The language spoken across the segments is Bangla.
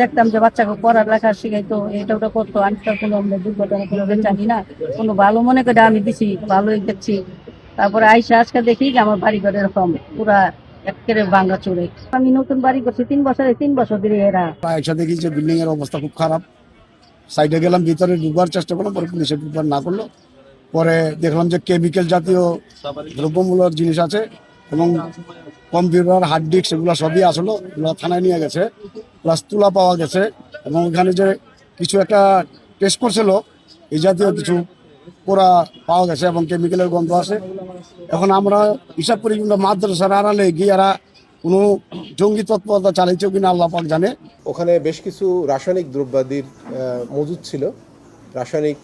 দেখতাম যে বাচ্চাকে পড়ালেখা শিখাইতো, এটা ওটা করতো, আমি তো কোনো আমরা দুর্ঘটনা কোনো জানি না, কোনো ভালো মনে করে আমি দিছি, ভালোই দেখছি। তারপরে আইসা আজকে দেখি যে আমার বাড়ি ঘর এরকম, পুরা একেবারে ভাঙ্গা চুরে। আমি নতুন বাড়ি করছি, তিন বছরে, তিন বছর ধরে এরা। একসাথে দেখি যে বিল্ডিং এর অবস্থা খুব খারাপ। সাইডে গেলাম, ভিতরে ঢুকবার চেষ্টা করলাম, পরে পুলিশে ঢুকবার না করল। পরে দেখলাম যে কেমিক্যাল জাতীয় দ্রব্যমূলক জিনিস আছে এবং কম্পিউটার হার্ড ডিস্ক এগুলো সবই আসলো, এগুলো থানায় নিয়ে গেছে। প্লাস তুলা পাওয়া গেছে এবং ওখানে যে কিছু একটা টেস্ট করছিল এই জাতীয় কিছু পোড়া পাওয়া গেছে এবং কেমিক্যালের গন্ধ আছে। এখন আমরা হিসাব করি কিন্তু মাদ্রাসার আড়ালে গিয়ে এরা কোনো জঙ্গি তৎপরতা চালাইছে কিনা আল্লাহ পাক জানে। ওখানে বেশ কিছু রাসায়নিক দ্রব্যাদির মজুদ ছিল। রাসায়নিক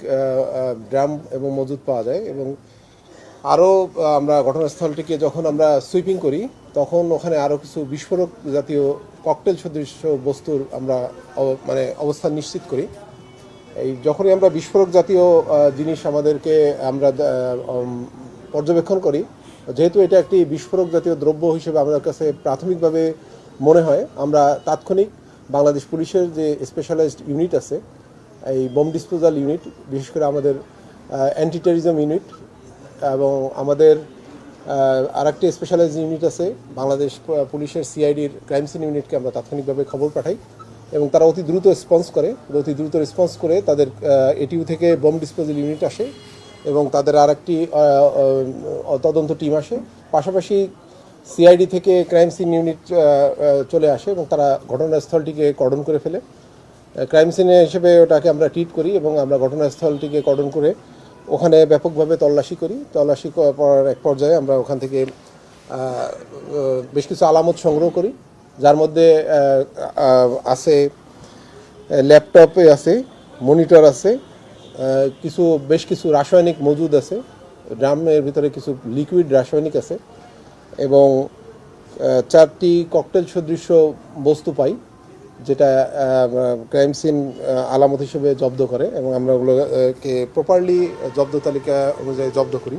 ড্রাম এবং মজুদ পাওয়া যায় এবং আরও আমরা ঘটনাস্থলটিকে যখন আমরা সুইপিং করি, তখন ওখানে আরও কিছু বিস্ফোরক জাতীয় ককটেল সদৃশ বস্তুর আমরা মানে অবস্থান নিশ্চিত করি। এই যখনই আমরা বিস্ফোরক জাতীয় জিনিস আমাদেরকে আমরা পর্যবেক্ষণ করি, যেহেতু এটা একটি বিস্ফোরক জাতীয় দ্রব্য হিসেবে আমাদের কাছে প্রাথমিকভাবে মনে হয়, আমরা তাৎক্ষণিক বাংলাদেশ পুলিশের যে স্পেশালাইজড ইউনিট আছে, এই বোম ডিসপোজাল ইউনিট বিশেষ করে আমাদের অ্যান্টি টেরিজম ইউনিট এবং আমাদের আর একটি স্পেশালাইজড ইউনিট আছে, বাংলাদেশ পুলিশের সিআইডির ক্রাইম সিন ইউনিটকে আমরা তাৎক্ষণিকভাবে খবর পাঠাই এবং তারা অতি দ্রুত রেসপন্স করে। অতি দ্রুত রেসপন্স করে তাদের এটিউ থেকে বোম ডিসপোজাল ইউনিট আসে এবং তাদের আর একটি তদন্ত টিম আসে। পাশাপাশি সিআইডি থেকে ক্রাইম সিন ইউনিট চলে আসে এবং তারা ঘটনাস্থলটিকে কর্ডন করে ফেলে। ক্রাইম সিনে হিসেবে ওটাকে আমরা ট্রিট করি এবং আমরা ঘটনাস্থলটিকে কর্ডন করে ওখানে ব্যাপকভাবে তল্লাশি করি। তল্লাশি করার এক পর্যায়ে আমরা ওখান থেকে বেশ কিছু আলামত সংগ্রহ করি। যার মধ্যে আছে ল্যাপটপে আছে, মনিটর আছে কিছু, বেশ কিছু রাসায়নিক মজুদ আছে। ড্রামের ভিতরে কিছু লিকুইড রাসায়নিক আছে এবং চারটি ককটেল সদৃশ বস্তু পাই। যেটা ক্রাইম সিন আলামত হিসেবে জব্দ করে এবং আমরা ওগুলোকে প্রপারলি জব্দ তালিকা অনুযায়ী জব্দ করি।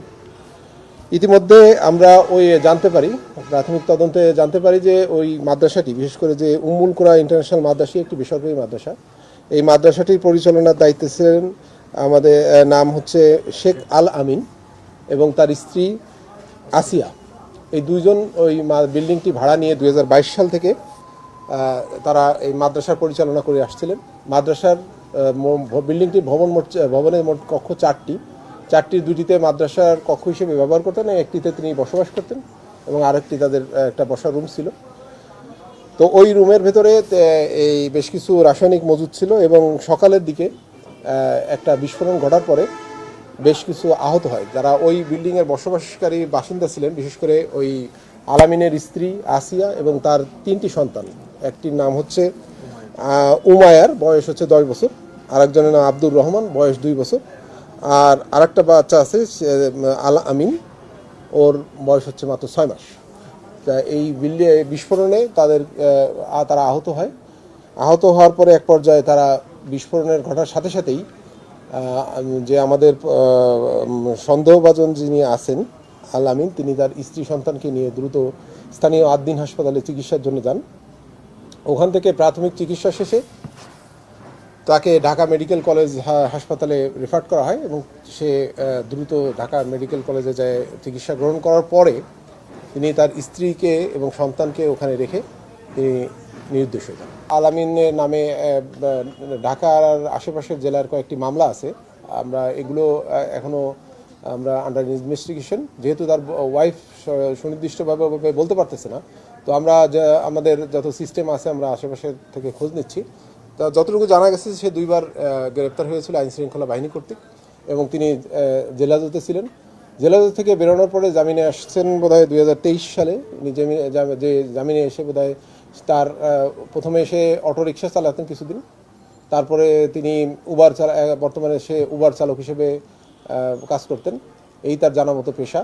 ইতিমধ্যে আমরা ওই জানতে পারি, প্রাথমিক তদন্তে জানতে পারি যে ওই মাদ্রাসাটি, বিশেষ করে যে উম্মুল কোরা ইন্টারন্যাশনাল মাদ্রাসা, একটি বেসরকারি মাদ্রাসা, এই মাদ্রাসাটির পরিচালনার দায়িত্বে ছিলেন আমাদের নাম হচ্ছে শেখ আল আমিন এবং তার স্ত্রী আসিয়া। এই দুইজন ওই বিল্ডিংটি ভাড়া নিয়ে দু হাজার বাইশ সাল থেকে তারা এই মাদ্রাসার পরিচালনা করে আসছিলেন। মাদ্রাসার বিল্ডিংটির ভবন মোট ভবনের মোট কক্ষ চারটি। চারটির দুটিতে মাদ্রাসার কক্ষ হিসেবে ব্যবহার করতেন একটিতে তিনি বসবাস করতেন এবং আরেকটি তাদের একটা বসার রুম ছিল। তো ওই রুমের ভেতরে এই বেশ কিছু রাসায়নিক মজুদ ছিল এবং সকালের দিকে একটা বিস্ফোরণ ঘটার পরে বেশ কিছু আহত হয়। যারা ওই বিল্ডিংয়ের বসবাসকারী বাসিন্দা ছিলেন, বিশেষ করে ওই আলামিনের স্ত্রী আসিয়া এবং তার তিনটি সন্তান। একটির নাম হচ্ছে উমায়ার বয়স হচ্ছে দশ বছর। আরেকজনের নাম আব্দুর রহমান, বয়স দুই বছর। আর আরেকটা বাচ্চা আছে আল আমিন। ওর বয়স হচ্ছে মাত্র ছয় মাস। তা এই বিল্ডি বিস্ফোরণে তাদের তারা আহত হয়। আহত হওয়ার পরে এক পর্যায়ে তারা বিস্ফোরণের ঘটার সাথে সাথেই যে আমাদের সন্দেহভাজন যিনি আছেন, আল আমিন, তিনি তার স্ত্রী সন্তানকে নিয়ে দ্রুত স্থানীয় আদ্দিন হাসপাতালে চিকিৎসার জন্য যান। ওখান থেকে প্রাথমিক চিকিৎসা শেষে তাকে ঢাকা মেডিকেল কলেজ হাসপাতালে রেফার করা হয় এবং সে দ্রুত ঢাকা মেডিকেল কলেজে যায় চিকিৎসা গ্রহণ করার পরে তিনি তার স্ত্রীকে এবং সন্তানকে ওখানে রেখে তিনি নিরুদ্দেশ হয়ে যান। আলামিনের নামে ঢাকার আশেপাশের জেলার কয়েকটি মামলা আছে। আমরা এগুলো এখনও আমরা আন্ডার ইনভেস্টিগেশন যেহেতু তার ওয়াইফ সুনির্দিষ্টভাবে বলতে পারতেছে না তো আমরা আমাদের যত সিস্টেম আছে আমরা আশেপাশে থেকে খোঁজ নিচ্ছি। তা যতটুকু জানা গেছে সে দুইবার গ্রেপ্তার হয়েছিল আইন শৃঙ্খলা বাহিনী কর্তৃক এবং তিনি জেলাজতে ছিলেন। জেলাজত থেকে বেরোনোর পরে জামিনে আসছেন বোধ হয় দুই সালে। যে জামিনে এসে বোধহয় তার প্রথমে এসে অটো রিক্সা চালাতেন কিছুদিন। তারপরে তিনি উবার চালা বর্তমানে সে উবার চালক হিসেবে কাজ করতেন। এই তার জানা মতো পেশা।